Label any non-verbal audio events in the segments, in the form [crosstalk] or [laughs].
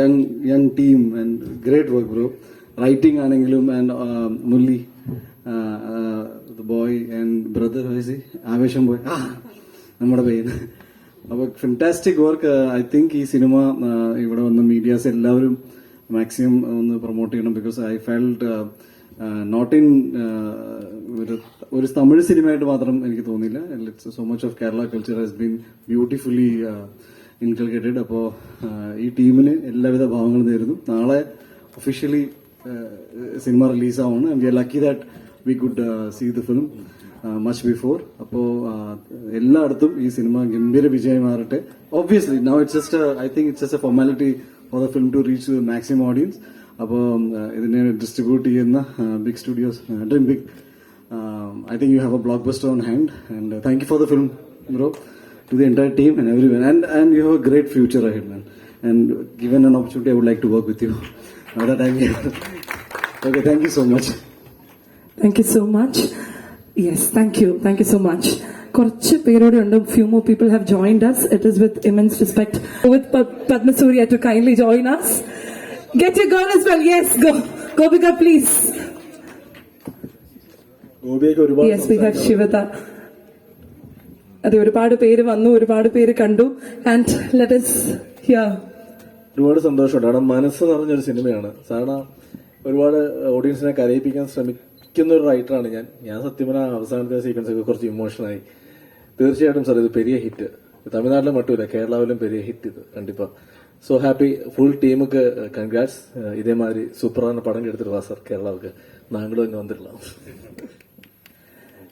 Young young team and great work bro writing ആണെങ്കിലും and മുല്ലി boy and brother Aavesham boy നമ്മുടെ പേര്. അപ്പൊ fantastic work I think ഈ cinema ഇവിടെ വന്ന മീഡിയാസ് എല്ലാവരും മാക്സിമം ഒന്ന് പ്രൊമോട്ട് ചെയ്യണം because I felt not in ഒരു തമിഴ് സിനിമയായിട്ട് മാത്രം എനിക്ക് തോന്നിയില്ല. So much of Kerala culture has been beautifully inculcated അപ്പോൾ ഈ ടീമിന് എല്ലാവിധ ഭാവങ്ങളും നേരുന്നു. നാളെ officially cinema റിലീസാവാണ് and we are lucky that we could see the film much before അപ്പോൾ എല്ലായിടത്തും ഈ സിനിമ ഗംഭീര വിജയം മാറട്ടെ obviously now it's just I think it's just a formality for the film to reach maximum audience അപ്പോൾ ഇതിനെ distribute ചെയ്യുന്ന big studios dream big I think you have a blockbuster on hand and thank you for the film bro to the entire team and everyone. And and you have a great future ahead, man. And given an opportunity, I would like to work with you. [laughs] Now that I'm here. [laughs] okay, thank you so much. Thank you so much yes thank you thank you so much കുറച്ച് പേരോടെ ഉണ്ട് few more people have joined us it is with immense respect with Padmasurya to kindly join us get you girl as well yes go Gopika please ഗോപിയൊക്കെ ഒരുപാട് yes we have ശിവത അതെ ഒരുപാട് പേര് വന്നു ഒരുപാട് പേര് കണ്ടു. ആൻഡ് ലെറ്റ് ഹിയർ ഒരുപാട് സന്തോഷമുണ്ട്. കാരണം മനസ്സ് നിറഞ്ഞൊരു സിനിമയാണ്. സാധാരണ ഒരുപാട് ഓഡിയൻസിനെ കരയിപ്പിക്കാൻ ശ്രമിക്കുന്ന ഒരു റൈറ്ററാണ് ഞാൻ. ഞാൻ സത്യം പറഞ്ഞാൽ അവസാനത്തെ സീക്വൻസ് ഒക്കെ കുറച്ച് ഇമോഷണലായി തീർച്ചയായിട്ടും സാർ ഇത് പെരിയ ഹിറ്റ്. തമിഴ്നാട്ടിലും മറ്റുമില്ല കേരളാവിലും പെരിയ ഹിറ്റ് ഇത് കണ്ടിപ്പാ. സോ ഹാപ്പി ഫുൾ ടീമുക്ക് കൺഗ്രാറ്റ്സ് ഇതേമാതിരി സൂപ്പറാன കെടുത്തിട്ടുള്ള വാ സാർ കേരളാവുക്ക് നാങ്കളും ഇന്ന് വന്നിട്ടില്ല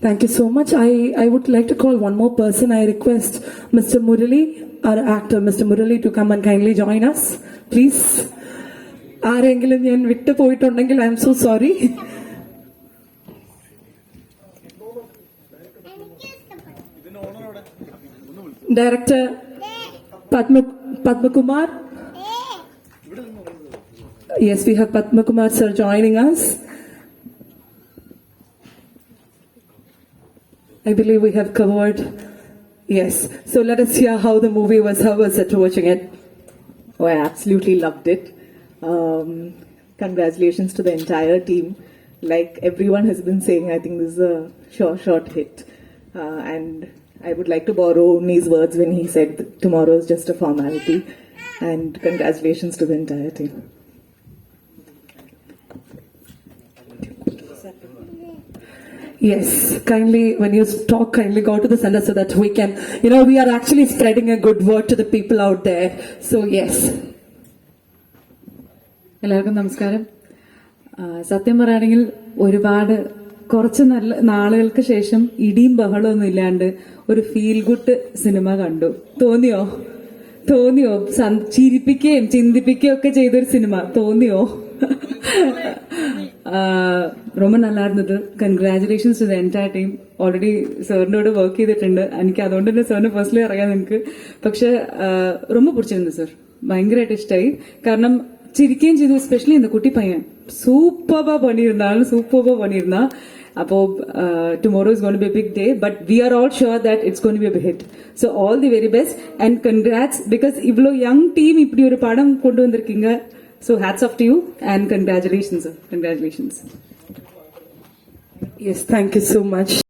Thank you so much. I, I would like to call one more person. I request Mr. Murali, our actor, Mr. Murali, to come and kindly join us, please. ആരെങ്കിലും ഞാൻ വിട്ടു പോയിട്ടുണ്ടെങ്കിൽ I am so sorry director Padma Padmakumar yes we have Padmakumar sir joining us I believe we have covered. Yes. So let us hear how the movie was. How was it watching it? Oh, I absolutely loved it. Um, congratulations to the entire team. Like everyone has been saying, I think this is a sure short hit. Uh, and I would like to borrow Nee's words when he said tomorrow is just a formality. And congratulations to the entire team. Yes. Kindly, when you talk, kindly go to the center so that we can, you know, we are actually spreading a good word to the people out there. So yes. എല്ലാവർക്കും നമസ്കാരം സത്യം പറയുകയാണെങ്കിൽ ഒരുപാട് കുറച്ച് നല്ല നാളുകൾക്ക് ശേഷം ഇടിയും ബഹളമൊന്നും ഇല്ലാണ്ട് ഒരു ഫീൽ ഗുഡ് സിനിമ കണ്ടു തോന്നിയോ തോന്നിയോ ചിരിപ്പിക്കുകയും ചിന്തിപ്പിക്കുകയും ഒക്കെ ചെയ്തൊരു സിനിമ തോന്നിയോ ரொம்ப நல்லா இருந்தது congratulations to the entire team already സാറിൻ്റെ കൂടെ വർക്ക് ചെയ്തിട്ടുണ്ട് എനിക്ക് അതുകൊണ്ട് തന്നെ സാറിന് പേഴ്സണലി അറിയാം എനിക്ക് പക്ഷെ ரொம்ப പിടിച്ചിരുന്നു സാർ ഭയങ്കരമായിട്ട് ഇഷ്ടമായി കാരണം ചിരിക്കുകയും ചെയ്തു എസ്പെഷ്യലി இந்த കുട്ടി പയ്യൻ സൂപ്പർബാ പണിയിരുന്നാൾ സൂപ്പർബാ പണിയിരുന്ന അപ്പോ tomorrow is gonna be big day but we are all sure that it's gonna be be hit so all the very best and congrats because இவ்வளோ யங் டீம் இப்படி ஒரு படம் கொண்டு வந்திருக்கீங்க So hats off to you and congratulations, sir. Congratulations. Yes, thank you so much.